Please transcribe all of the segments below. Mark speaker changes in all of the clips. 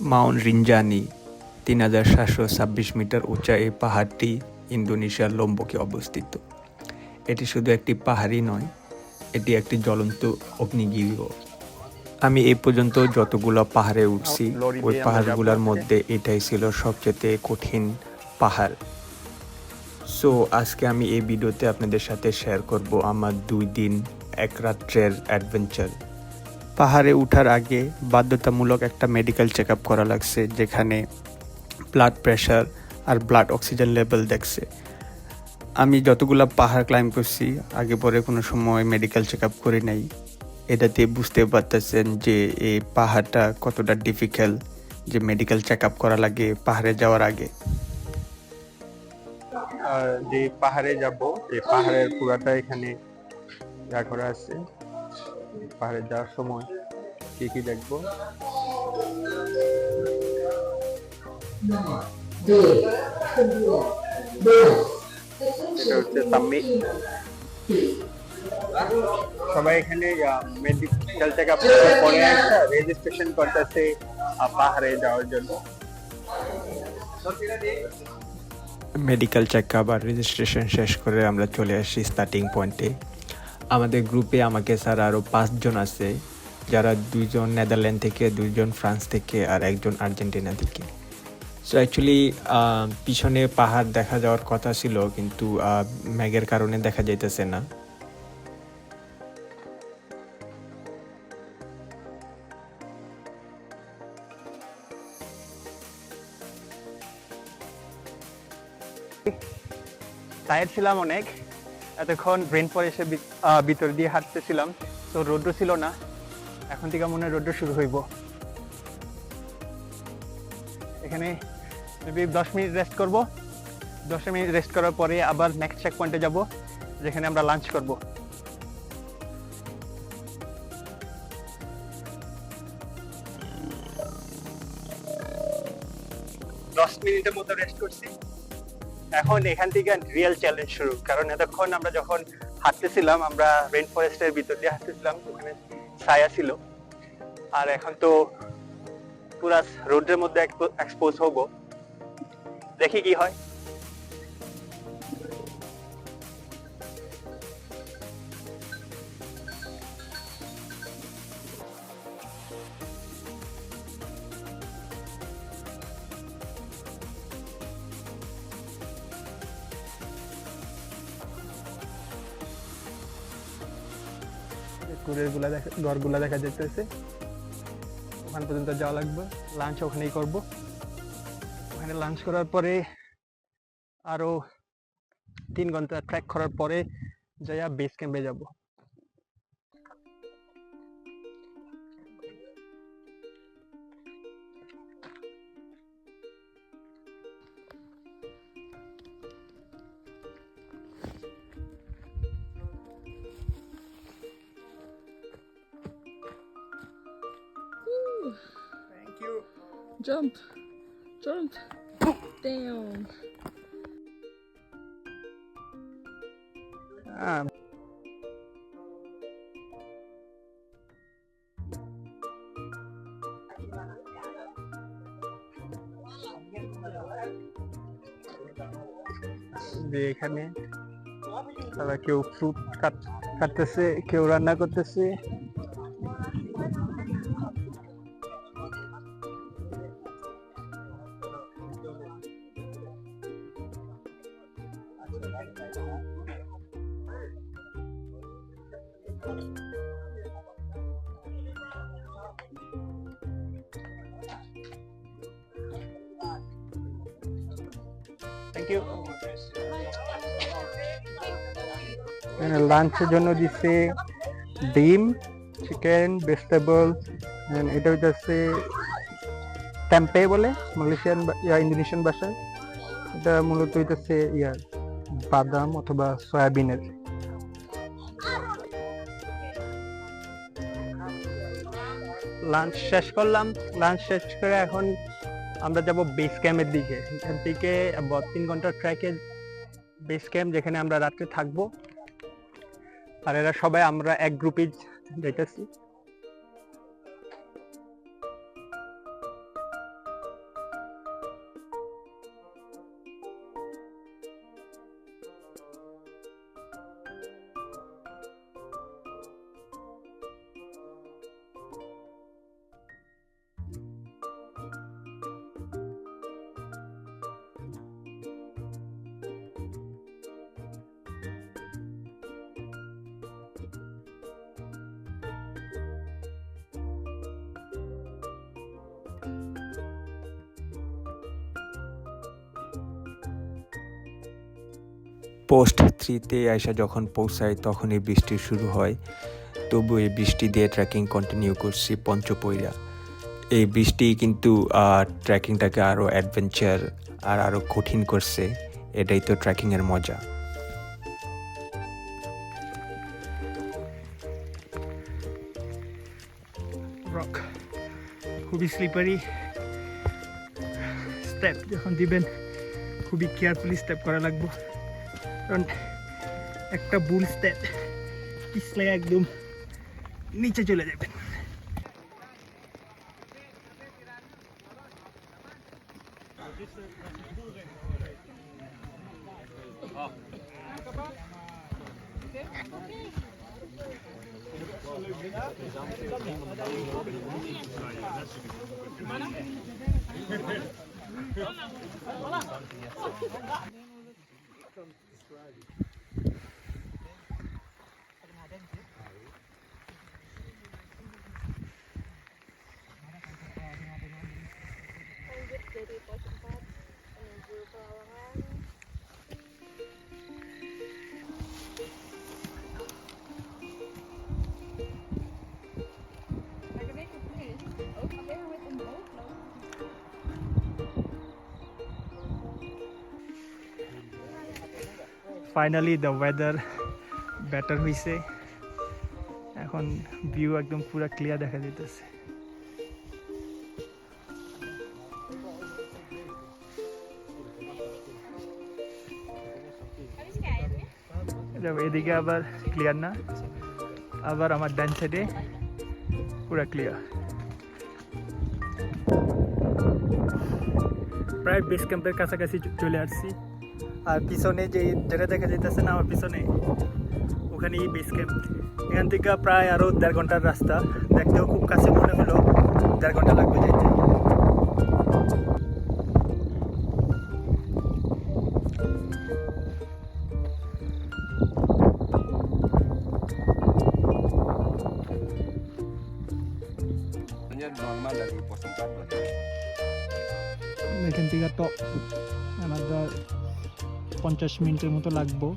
Speaker 1: Mount Rinjani তিন হাজার সাতশো ছাব্বিশ মিটার উঁচা এই পাহাড়টি ইন্দোনেশিয়ার লোম্বকে অবস্থিত। এটি শুধু একটি পাহাড়ই নয়, এটি একটি জ্বলন্ত অগ্নিগিরিও। আমি এই পর্যন্ত যতগুলো পাহাড়ে উঠছি, ওই পাহাড়গুলোর মধ্যে এটাই ছিল সবচেয়ে কঠিন পাহাড়। সো, আজকে আমি এই ভিডিওতে আপনাদের সাথে শেয়ার করব আমার দুই দিন এক রাত্রের অ্যাডভেঞ্চার। পাহাড়ে ওঠার আগে বাধ্যতামূলক একটা মেডিকেল চেক আপ করা লাগছে, যেখানে ব্লাড প্রেশার আর ব্লাড অক্সিজেন লেভেল দেখছে। আমি যতগুলো পাহাড় ক্লাইম্ব করছি, আগে পরে কোনো সময় মেডিকেল চেক আপ করি নাই। এটাতে বুঝতে পারতেছেন যে এই পাহাড়টা কতটা ডিফিকাল্ট যে মেডিকেল চেক আপ করা লাগে পাহাড়ে যাওয়ার আগে।
Speaker 2: যে পাহাড়ে যাব, এই পাহাড়ের পুরাটা এখানে যা করা আছে পাহাড়ে যাওয়ার সময় কি কি দেখব? এটা হচ্ছে সবাই এখানে মেডিকেল চেক আপ পরে রেজিস্ট্রেশন করতেছে পাহাড়ে যাওয়ার জন্য।
Speaker 1: মেডিকেল চেক আপ আর রেজিস্ট্রেশন শেষ করে আমরা চলে আসি স্টার্টিং পয়েন্টে আমাদের গ্রুপে আমাকে স্যার আরও পাঁচজন আছে, যারা দুইজন নেদারল্যান্ড থেকে, দুইজন ফ্রান্স থেকে আর একজন আর্জেন্টিনা থেকে। সো অ্যাকচুয়ালি পিছনে পাহাড় দেখা যাওয়ার কথা ছিল, কিন্তু ম্যাগের কারণে দেখা যাইতেছে না।
Speaker 2: টায়ার্ড ছিলাম অনেক। এতক্ষণ ব্রেন ফরেস্টে ভিতর দিয়ে হাঁটতেছিলাম, তো রোদ্র ছিল না। এখন থেকে মনে হয় শুরু হইব। এখানে দশ মিনিট রেস্ট করব। দশ মিনিট রেস্ট করার পরে আবার নেক্সট চেক পয়েন্টে যাব, যেখানে আমরা লাঞ্চ করব। দশ মিনিটের মতো রেস্ট করছি। এখন এখান থেকে রিয়েল চ্যালেঞ্জ শুরু। কারণ এতক্ষণ আমরা যখন হাঁটতেছিলাম, আমরা রেন ফরেস্টের ভিতর দিয়ে হাঁটতেছিলাম, ওখানে ছায়া ছিল। আর এখন তো পুরা রোডের মধ্যে এক্সপোজ হব। দেখি কি হয়। ট্যুরেরগুলা দেখা, ঘরগুলা দেখা যেতেছে ওখান পর্যন্ত যাওয়া লাগবে। লাঞ্চ ওখানেই করব। ওখানে লাঞ্চ করার পরে আরও তিন ঘণ্টা ট্র্যাক করার পরে যাইয়া বেস ক্যাম্পে যাব। Thank you
Speaker 3: Jump. Jump. Down.
Speaker 2: যে এখানে তারা কেউ ফ্রুট কাটতেছে কেউ রান্না করতেছে লাঞ্চের জন্য দিচ্ছে ডিম, চিকেন ভেজিটেবল এটা হইতেছে টেম্পে বলে, মালয়েশিয়ান ইয়া, ইন্দোনেশিয়ান ভাষায়। এটা মূলত হইতেছে, ইয়া বাদাম অথবা সয়াবিনের। লাঞ্চ শেষ করলাম। লাঞ্চ শেষ করে এখন আমরা যাব বেস ক্যাম্পের দিকে। এখান থেকে তিন ঘণ্টার ট্র্যাকে বেস ক্যাম্প যেখানে আমরা রাত্রে থাকব। আর এরা সবাই আমরা এক গ্রুপে যাইতেছি।
Speaker 1: পোস্ট থ্রিতে আইসা যখন পৌঁছায় তখনই বৃষ্টি শুরু হয়। তবু এই বৃষ্টি দিয়ে ট্রেকিং কন্টিনিউ করছি পঞ্চপইরা। এই বৃষ্টি কিন্তু ট্রেকিংটাকে আরও অ্যাডভেঞ্চার আর আরও কঠিন করছে। এটাই তো ট্রেকিংয়ের মজা।
Speaker 4: খুবই স্লিপারি স্টেপ যখন দিবেন, খুবই কেয়ারফুলি স্টেপ করা লাগবে। কারণ একটা বুল স্টেপ পিছলে একদম নিচে চলে যাবেন ফাইনালি দ্য ওয়েদার বেটার হয়েছে এখন ভিউ একদম পুরো ক্লিয়ার দেখা যেতেছে এদিকে আবার ক্লিয়ার না। আবার আমার ডান সাইডে পুরা ক্লিয়ার প্রায় বেস ক্যাম্পের কাছাকাছি চলে আসছি। আর পিছনে যে যেটা দেখা যাইতেছে না আমার পিছনে ওখানেই বেস ক্যাম্প এখান থেকে প্রায় আরও দেড় ঘণ্টার রাস্তা। দেখতেও খুব কাছে মনে হলো দেড় ঘণ্টা লাগবে যাইতে।
Speaker 5: Sebenarnya normal dari pos 4 berarti.
Speaker 4: পঞ্চাশ মিনিটের মতো লাগবো।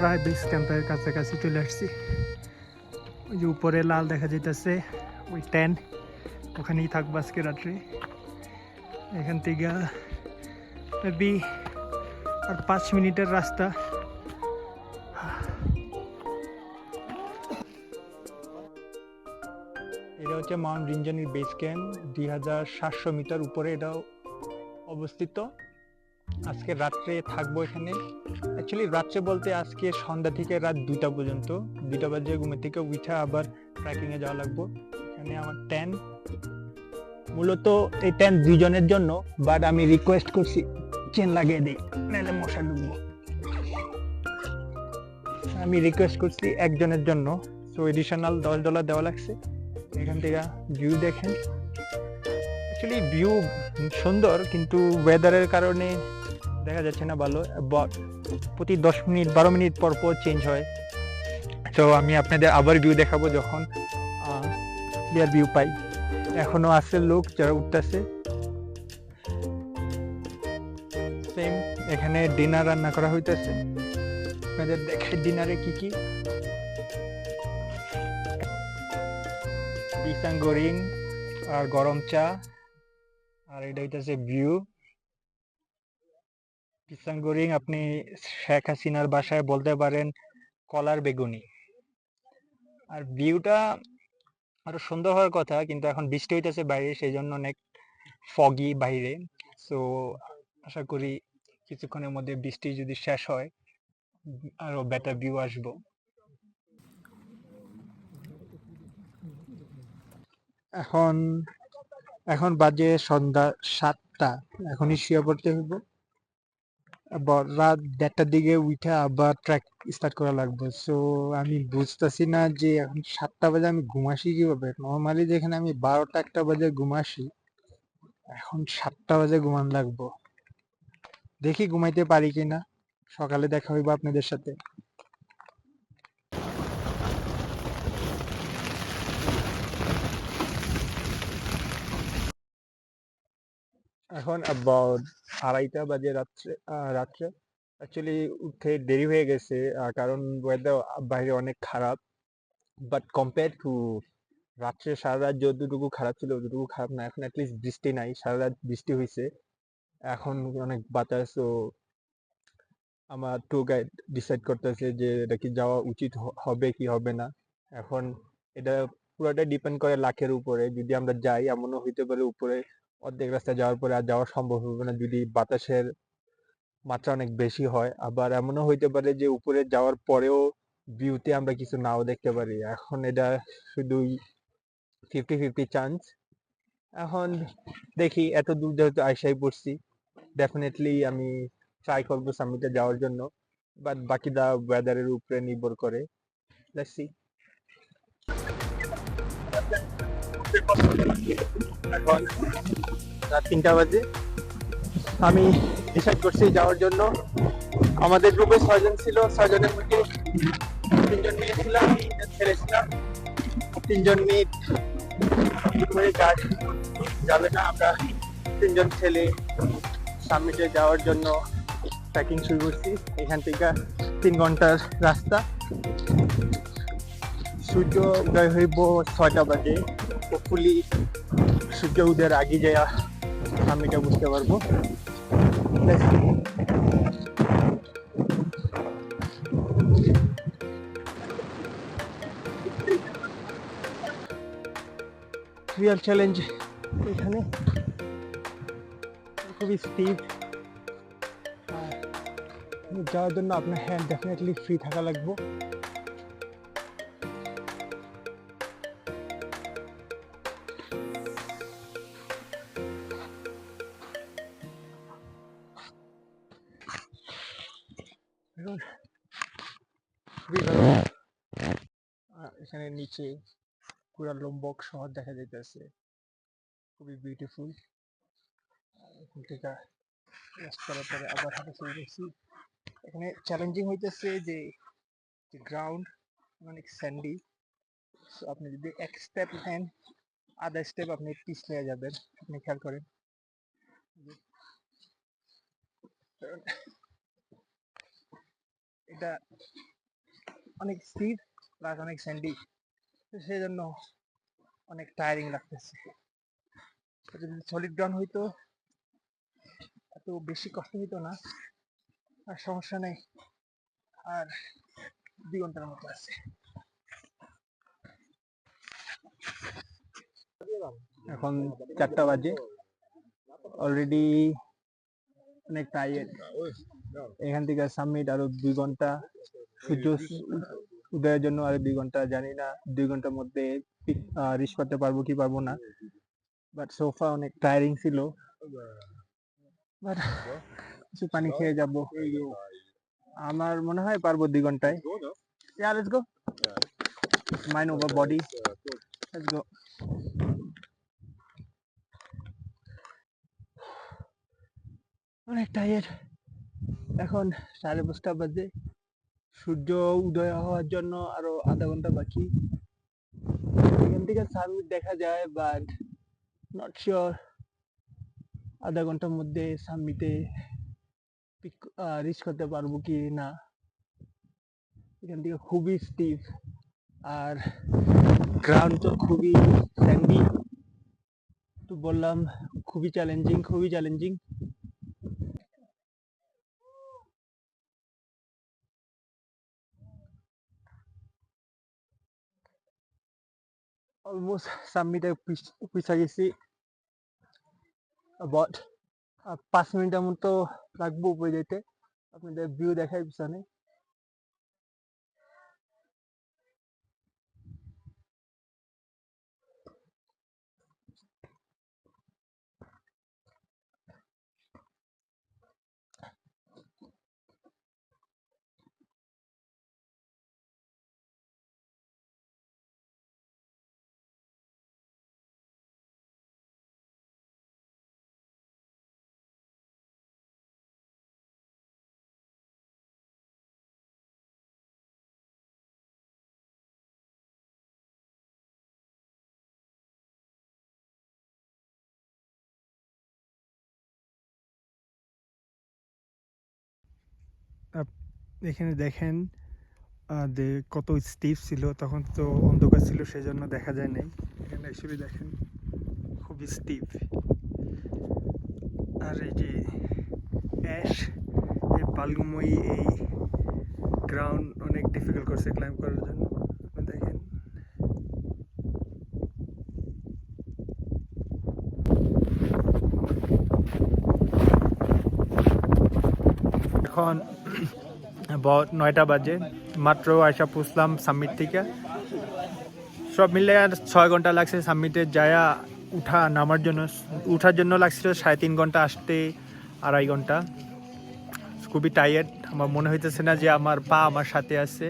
Speaker 4: প্রায় বেস ক্যাম্পের কাছাকাছি চলে আসছি। ওই যে উপরে লাল দেখা যাইতেছে, ওই ট্যান ওখানেই থাকব আজকে রাত্রে। এখান থেকে মেবি আর পাঁচ মিনিটের রাস্তা। এটা হচ্ছে মাউন্ট রিঞ্জানির বেস ক্যাম্প দুই হাজার সাতশো মিটার উপরে এটা অবস্থিত। আজকে রাত্রে থাকব এখানে। অ্যাকচুয়ালি রাত্রে বলতে আজকে সন্ধ্যা থেকে রাত দুইটা পর্যন্ত। দুইটা বাজে ঘুমের থেকে উঠে আবার ট্রেকিং এ যাওয়া লাগবো। এখানে আমার ট্যান মূলত এই ট্যান দুইজনের জন্য বাট আমি রিকোয়েস্ট করছি চেন লাগিয়ে দিই, নাহলে মশা ঢুকবো আমি রিকোয়েস্ট করছি একজনের জন্য তো এডিশনাল দশ ডলার দেওয়া লাগছে। এখান থেকে ভিউ দেখেন। অ্যাকচুয়ালি ভিউ সুন্দর, কিন্তু ওয়েদারের কারণে দেখা যাচ্ছে না ভালো প্রতি দশ মিনিট, বারো মিনিট পর পর চেঞ্জ হয়। তো আমি আপনাদের আবার ভিউ দেখাবো যখন ক্লিয়ার ভিউ পাই। এখনও আছে লোক যারা উঠতেছে। সেম এখানে ডিনার রান্না করা হইতেছে। আপনাদের দেখে ডিনারে কি কি? পিসাঙ্গরিং আর গরম চা, আর এটা হইতেছে ভিউ পিসাঙ্গরিং আপনি শেখ হাসিনার বাসায় বলতে পারেন, কলার বেগুনি। আর ভিউটা আরও সুন্দর হওয়ার কথা, কিন্তু এখন বৃষ্টি হইতেছে বাইরে সেই জন্য অনেক ফগি বাইরে। সো আশা করি কিছুক্ষণের মধ্যে বৃষ্টি যদি শেষ হয়, আরও বেটার ভিউ আসব। এখন এখন বাজে সন্ধ্যা সাতটা, এখনই শুয়ে পড়তে হইব। রাত দেড়টার দিকে উঠে আবার ট্র্যাক স্টার্ট করা লাগবে। সো আমি বুঝতেছি না যে এখন সাতটা বাজে আমি ঘুমাসি কীভাবে? নর্মালি যেখানে আমি বারোটা একটা বাজে ঘুমাসি এখন সাতটা বাজে ঘুমান লাগবো। দেখি ঘুমাইতে পারি কিনা? সকালে দেখা হইব আপনাদের সাথে। এখন অ্যাবাউট আড়াইটা বাজে রাত্রে রাত্রে। অ্যাকচুয়ালি উঠে দেরি হয়ে গেছে কারণ ওয়েদার বাইরে অনেক খারাপ। বাট কম্পেয়ার টু রাত্রে সারা রাত যতটুকু খারাপ ছিল ততটুকু খারাপ না। এখন অ্যাটলিস্ট বৃষ্টি নাই, সারা রাত বৃষ্টি হয়েছে এখন অনেক বাতাস ও আমার ট্যুর গাইড ডিসাইড করতেছে যে এটা কি যাওয়া উচিত হবে কি হবে না। এখন এটা পুরোটাই ডিপেন্ড করে লাখের উপরে। যদি আমরা যাই, এমনও হইতে পারে উপরে। অর্ধেক রাস্তা যাওয়ার পরে আর যাওয়া সম্ভব হবে না। যদি বাতাসের মাত্রা অনেক বেশি হয়। আবার এমনও হইতে পারে যে উপরে যাওয়ার পরেও ভিউতে আমরা কিছু নাও দেখতে পারি। এখন এটা শুধুই ফিফটি ফিফটি চান্স এখন দেখি, এত দূর যেহেতু আইসাই পড়ছি ডেফিনেটলি আমি ট্রাই করব সামিটে যাওয়ার জন্য। বাট বাকি দা ওয়েদারের উপরে নির্ভর করে। লেটস সি এখন রাত তিনটা বাজে। আমি ডিসাইড করছি যাওয়ার জন্য। আমাদের গ্রুপে ছয়জন ছিল। ছয়জনের মধ্যে তিনজন মেয়ে ছিলাম তিনজন ছেলে ছিলাম। তিনজন মেয়ে কাজ যাবে না আমরা। তিনজন ছেলে সামিটে যাওয়ার জন্য ট্রেকিং শুরু করছি। এখান থেকে তিন ঘণ্টার রাস্তা। সূর্য উদয় হইব ছয়টা বাজে। হোপফুলি সূর্য উদয়ের আগে যাইয়া সামিটে বুঝতে পারব Let's see. রিয়েল চ্যালেঞ্জ এখানে। খুবই স্টিভ যাওয়ার জন্য আপনার হ্যান্ড ডেফিনেটলি ফ্রি থাকা লাগবে। নিচে পুরা লোম্বক শহর দেখা যাইতেছে। খুবই বিউটিফুল এখান পরে আবার হাঁটা শুরু করছি। এখানে চ্যালেঞ্জিং হইতেছে যে গ্রাউন্ড অনেক স্যান্ডি সো আপনি যদি এক স্টেপ নেন, আধা স্টেপ আপনি পিছলে যাবেন। আপনি খেয়াল করেন। এটা অনেক স্পিড প্লাস অনেক স্যান্ডি সেই জন্য অনেক টায়ারিং লাগতেছে। যদি সলিড গ্রাউন্ড হইতো এত বেশি কষ্ট হইতো না আর সমস্যা নেই। আর দুই ঘণ্টার মতো আছে। এখন চারটা বাজে। অলরেডি অনেক টায়ার্ড এখান থেকে সাবমিট আরও দুই ঘণ্টা। সূর্য উদয়ের জন্য আর দুই ঘণ্টা জানি না, দুই ঘণ্টার মধ্যে রিচ করতে পারব কি পারব না। বাট সোফা অনেক টায়ারিং ছিল। কিছু পানি খেয়ে যাব। আমার মনে হয় পারব দুই ঘন্টায়। Yeah. Let's go. অনেক টায়ার্ড এখন সাড়ে পাঁচটা বাজে। সূর্য উদয় হওয়ার জন্য আরও আধা ঘণ্টা বাকি। এখান থেকে সানমিট দেখা যায় বাট নট শিওর আধা ঘণ্টার মধ্যে সানমিটে পিক রিচ করতে পারব কি না। এখান থেকে খুবই স্টিভ আর গ্রাউন্ড তো খুবই স্যান্ডি তো বললাম, খুবই চ্যালেঞ্জিং খুবই চ্যালেঞ্জিং অলমোস্ট meter পিছা গেছি বাট পাঁচ মিনিটের মতো লাগবো উপরে যেতে। আপনাদের ভিউ দেখাই পিছনে।
Speaker 2: এখানে দেখেন যে কত স্টিপ ছিল, তখন তো অন্ধকার ছিল, সেজন্য দেখা যায় নাই। এখানে অ্যাকচুয়ালি দেখেন, খুবই স্টিপ আর এই যে অ্যাশ এই পালগুময়ী এই গ্রাউন্ড অনেক ডিফিকাল্ট করছে ক্লাইম্ব করার জন্য। দেখেন। এখন নয়টা বাজে। মাত্র আয়সা পুষলাম সামিট থেকে। সব মিলে আর ছয় ঘণ্টা লাগছে সামিটে যায়া উঠা নামার জন্য। উঠার জন্য লাগছিল সাড়ে তিন ঘণ্টা আসতে আড়াই ঘণ্টা। খুবই টায়ার্ড আমার মনে হইতেছে না যে আমার পা আমার সাথে আছে।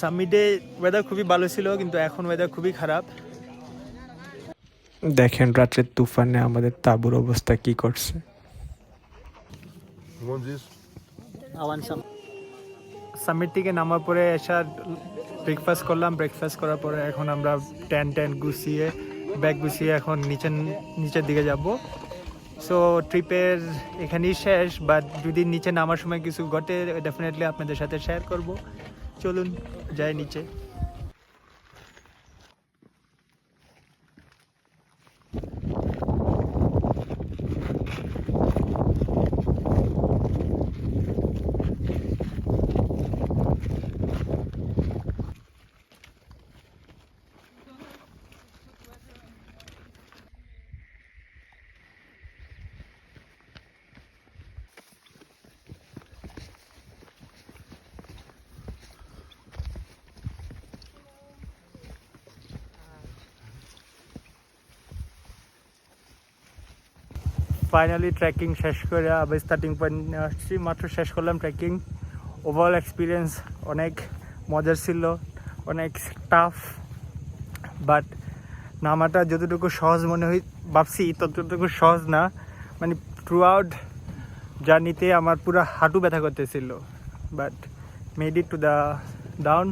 Speaker 2: সামিটে ওয়েদার খুবই ভালো ছিল কিন্তু এখন ওয়েদার খুবই খারাপ।
Speaker 1: দেখেন রাত্রের তুফানে আমাদের তাঁবুর অবস্থা কি করছে।
Speaker 2: সামিট থেকে নামার পরে এসার ব্রেকফাস্ট করলাম। ব্রেকফাস্ট করার পরে এখন আমরা ট্যান ট্যান গুছিয়ে ব্যাগ গুছিয়ে এখন নিচে নিচের দিকে যাব। সো ট্রিপের এখানেই শেষ বাট যদি নিচে নামার সময় কিছু ঘটে ডেফিনেটলি আপনাদের সাথে শেয়ার করব। চলুন, যাই নিচে। ফাইনালি ট্রেকিং শেষ করে আবার স্টার্টিং পয়েন্ট আসছি। মাত্র শেষ করলাম ট্রেকিং ওভারঅল এক্সপিরিয়েন্স অনেক মজার ছিল, অনেক টাফ বাট নামাটা যতটুকু সহজ মনে হয়, ভাবছি ততটুকু সহজ না। মানে থ্রু আউট জার্নিতে আমার পুরো হাঁটু ব্যথা করতেছিল but made it to the down